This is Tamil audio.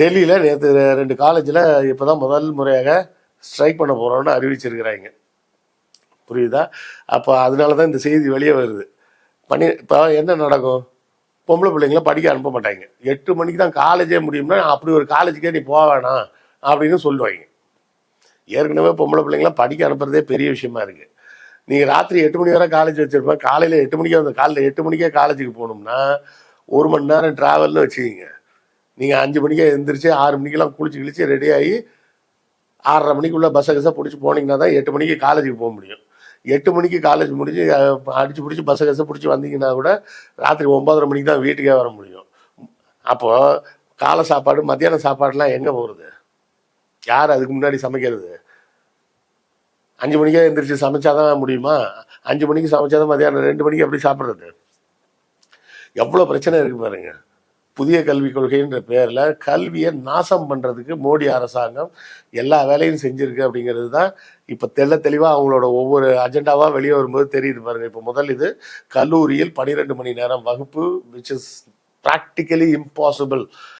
டெல்லியில் நேற்று ரெண்டு காலேஜில் இப்போ தான் முதல் முறையாக ஸ்ட்ரைக் பண்ண போகிறோம்னு அறிவிச்சிருக்கிறாங்க. புரியுதா? அப்போ அதனால தான் இந்த செய்தி வெளியே வருது. பண்ணி இப்போ என்ன நடக்கும்? பொம்பளை பிள்ளைங்கள படிக்க அனுப்ப மாட்டாங்க. எட்டு மணிக்கு தான் காலேஜே முடியும்னா அப்படி ஒரு காலேஜுக்கே நீ போக வேணாம் அப்படின்னு சொல்லுவாங்க. ஏற்கனவே பொம்பளை பிள்ளைங்களாம் படிக்க அனுப்புறதே பெரிய விஷயமா இருக்கு. நீங்கள் ராத்திரி எட்டு மணி வரை காலேஜ் வச்சிருப்பேன் காலையில் எட்டு மணிக்கே வந்து காலையில் எட்டு மணிக்கே காலேஜுக்கு போகணும்னா ஒரு மணி நேரம் ட்ராவல்னு வச்சுக்கிங்க. நீங்கள் அஞ்சு மணிக்கே எழுந்திரிச்சு ஆறு மணிக்கெல்லாம் குளிச்சு கிழிச்சு ரெடி ஆகி ஆறரை மணிக்குள்ள பஸ்ஸை கசை பிடிச்சி போனீங்கன்னா தான் எட்டு மணிக்கு காலேஜுக்கு போக முடியும். எட்டு மணிக்கு காலேஜ் முடிஞ்சு அடித்து அடிச்சு பிடிச்சி பஸ்ஸை கசை பிடிச்சி வந்தீங்கன்னா கூட ராத்திரி ஒன்பதரை மணிக்கு தான் வீட்டுக்கே வர முடியும். அப்போ காலை சாப்பாடு மத்தியான சாப்பாடுலாம் எங்கே போகிறது யார் அதுக்கு முன்னாடி சமைக்கிறது? அஞ்சு மணிக்கே எழுந்திரிச்சு சமைச்சாதான் முடியுமா? அஞ்சு மணிக்கு சமைச்சாதான் மத்தியானம் ரெண்டு மணிக்கு எப்படி சாப்பிட்றது? எவ்வளோ பிரச்சனை இருக்கு பாருங்கள் புதிய கல்விக் கொள்கைன்ற பேரில் கல்வியை நாசம் பண்ணுறதுக்கு மோடி அரசாங்கம் எல்லா வேலையும் செஞ்சுருக்கு அப்படிங்கிறது தான் இப்போ தெள்ள தெளிவாக அவங்களோட ஒவ்வொரு அஜெண்டாவாக வெளியே வரும்போது தெரியுது பாருங்க. இப்போ முதல் இது கல்லூரியில் பன்னிரெண்டு மணி நேரம் வகுப்பு விச் இஸ் ப்ராக்டிக்கலி இம்பாசிபிள்